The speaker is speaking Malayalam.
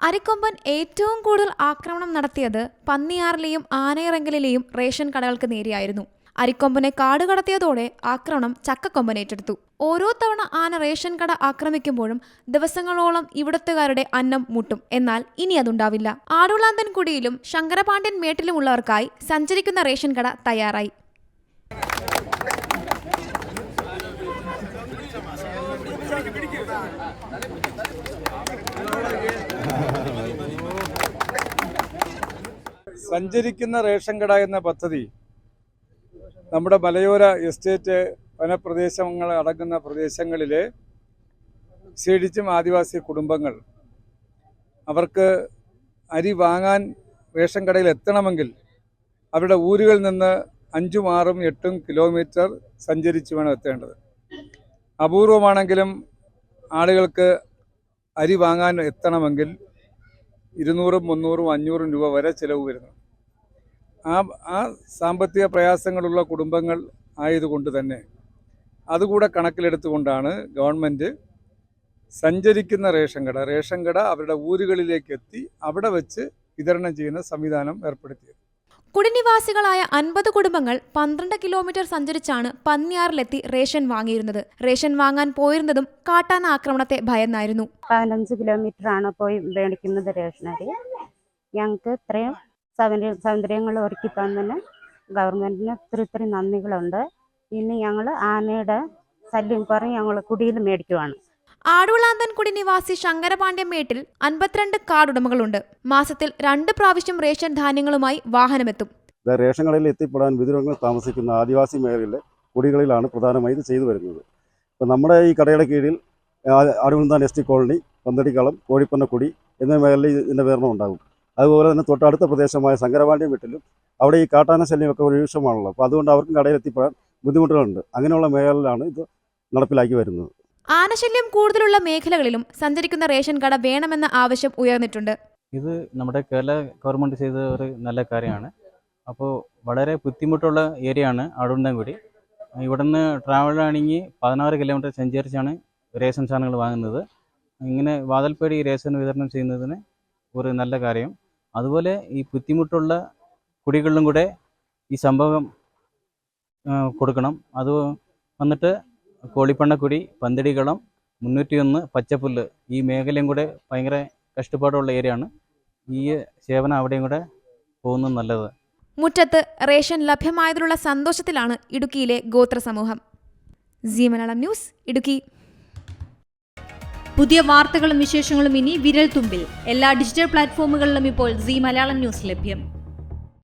അരിക്കൊമ്പൻ ഏറ്റവും കൂടുതൽ ആക്രമണം നടത്തിയത് പന്നിയാറിലെയും ആനയിറങ്കലിലെയും റേഷൻ കടകൾക്ക് നേരെയായിരുന്നു. അരിക്കൊമ്പനെ കാടുകടത്തിയതോടെ ആക്രമണം ചക്കക്കൊമ്പൻ ഏറ്റെടുത്തു. ഓരോ തവണ ആന റേഷൻ കട ആക്രമിക്കുമ്പോഴും ദിവസങ്ങളോളം ഇവിടുത്തുകാരുടെ അന്നം മുട്ടും. എന്നാൽ ഇനി അതുണ്ടാവില്ല. ആടുളാന്തൻകുടിയിലും ശങ്കരപാണ്ഡ്യൻ മേട്ടിലുമുള്ളവർക്കായി സഞ്ചരിക്കുന്ന റേഷൻ കട തയ്യാറായി. സഞ്ചരിക്കുന്ന റേഷൻ കട എന്ന പദ്ധതി നമ്മുടെ മലയോര എസ്റ്റേറ്റ് വനപ്രദേശങ്ങൾ അടങ്ങുന്ന പ്രദേശങ്ങളിലെ ശേഷിച്ചും ആദിവാസി കുടുംബങ്ങൾ അവർക്ക് അരി വാങ്ങാൻ റേഷൻ കടയിൽ എത്തണമെങ്കിൽ അവരുടെ ഊരുകളിൽ നിന്ന് അഞ്ചും ആറും എട്ടും കിലോമീറ്റർ സഞ്ചരിച്ച് വേണം എത്തേണ്ടത്. അപൂർവമാണെങ്കിലും ആളുകൾക്ക് അരി വാങ്ങാൻ എത്തണമെങ്കിൽ ഇരുന്നൂറും മുന്നൂറും അഞ്ഞൂറും രൂപ വരെ ചിലവ് വരുന്നു. ആ ആ സാമ്പത്തിക പ്രയാസങ്ങളുള്ള കുടുംബങ്ങൾ ആയതുകൊണ്ട് തന്നെ അതുകൂടെ കണക്കിലെടുത്തുകൊണ്ടാണ് ഗവൺമെന്റ് സഞ്ചരിക്കുന്ന റേഷൻ കട റേഷൻ കട അവരുടെ ഊരുകളിലേക്ക് എത്തി അവിടെ വെച്ച് വിതരണം ചെയ്യുന്ന സംവിധാനം ഏർപ്പെടുത്തിയത്. കുടിനിവാസികളായ അൻപത് കുടുംബങ്ങൾ പന്ത്രണ്ട് കിലോമീറ്റർ സഞ്ചരിച്ചാണ് പന്നിയാറിലെത്തി റേഷൻ വാങ്ങിയിരുന്നത്. റേഷൻ വാങ്ങാൻ പോയിരുന്നതും കാട്ടാന ആക്രമണത്തെ ഭയന്നായിരുന്നു. പതിനഞ്ച് കിലോമീറ്റർ ആണ് പോയി മേടിക്കുന്നത് റേഷനരി. ഞങ്ങൾക്ക് ഇത്രയും സൗന്ദര്യങ്ങൾ ഒരുക്കി തന്നതിന് ഗവൺമെന്റിന് ഒത്തിരി ഒത്തിരി നന്ദികളുണ്ട്. ഇനി ഞങ്ങൾ ആനയുടെ ശല്യം കുറഞ്ഞ് ഞങ്ങൾ കുടിയിൽ മേടിക്കുവാണ്. ആടുളാന്തൻ കുടിനിവാസി ശങ്കരപാണ്ഡ്യം മേട്ടിൽ അൻപത്തിരണ്ട് കാർഡുടമകളുണ്ട് മാസത്തിൽ രണ്ട് പ്രാവശ്യം റേഷൻ ധാന്യങ്ങളുമായി വാഹനമെത്തും. റേഷൻ കടയിൽ എത്തിപ്പെടാൻ വിദൂരങ്ങൾ താമസിക്കുന്ന ആദിവാസി മേഖലയിലെ കുടികളിലാണ് പ്രധാനമായി ഇത് ചെയ്തു വരുന്നത്. ഇപ്പം നമ്മുടെ ഈ കടയുടെ കീഴിൽ Aduvalanthan S T colony Panthadikkalam Kozhippannakkudi എന്നീ മേഖലയിൽ ഇതിന്റെ വിതരണം ഉണ്ടാകും. അതുപോലെ തന്നെ തൊട്ടടുത്ത പ്രദേശമായ ശങ്കരപാണ്ഡ്യം വീട്ടിലും അവിടെ ഈ കാട്ടാന ശല്യമൊക്കെ ഒരു രൂക്ഷമാണല്ലോ. അപ്പോൾ അതുകൊണ്ട് അവർക്കും കടയിൽ എത്തിപ്പെടാൻ ബുദ്ധിമുട്ടുകളുണ്ട്. അങ്ങനെയുള്ള മേഖലയിലാണ് ഇത് നടപ്പിലാക്കി വരുന്നത്. ആനശല്യം കൂടുതലുള്ള മേഖലകളിലും സഞ്ചരിക്കുന്ന റേഷൻ കട വേണമെന്ന ആവശ്യം ഉയർന്നിട്ടുണ്ട്. ഇത് നമ്മുടെ കേരള ഗവൺമെന്റ് ചെയ്ത ഒരു നല്ല കാര്യമാണ്. അപ്പോൾ വളരെ ബുദ്ധിമുട്ടുള്ള ഏരിയ ആണ് ആടുണ്ടൻകുടി ഇവിടുന്ന് ട്രാവൽ ആണെങ്കിൽ പതിനാറ് കിലോമീറ്റർ സഞ്ചരിച്ചാണ് റേഷൻ സാധനങ്ങൾ വാങ്ങുന്നത്. ഇങ്ങനെ വാതൽപ്പേടി റേഷൻ വിതരണം ചെയ്യുന്നതിന് ഒരു നല്ല കാര്യം. അതുപോലെ ഈ ബുദ്ധിമുട്ടുള്ള കുടികളിലും കൂടെ ഈ സംഭവം കൊടുക്കണം. അത് വന്നിട്ട് കോളിപ്പണ്ണക്കുടി പന്തടികളം മുന്നൂറ്റിയൊന്ന് പച്ചപ്പുല്ല് ഈ മേഖലയും കൂടെ ഭയങ്കര കഷ്ടപ്പാടുള്ള ഏരിയ ആണ് ഈ സേവനം അവിടെയും കൂടെ പോകുന്നത് നല്ലത്. മുറ്റത്ത് റേഷൻ ലഭ്യമായതിലുള്ള സന്തോഷത്തിലാണ് ഇടുക്കിയിലെ ഗോത്ര സമൂഹം. Zee Malayalam news Idukki. പുതിയ വാർത്തകളും വിശേഷങ്ങളും ഇനി വിരൽ തുമ്പിൽ എല്ലാ ഡിജിറ്റൽ പ്ലാറ്റ്ഫോമുകളിലും ഇപ്പോൾ സി മലയാളം ന്യൂസ് ലഭ്യം.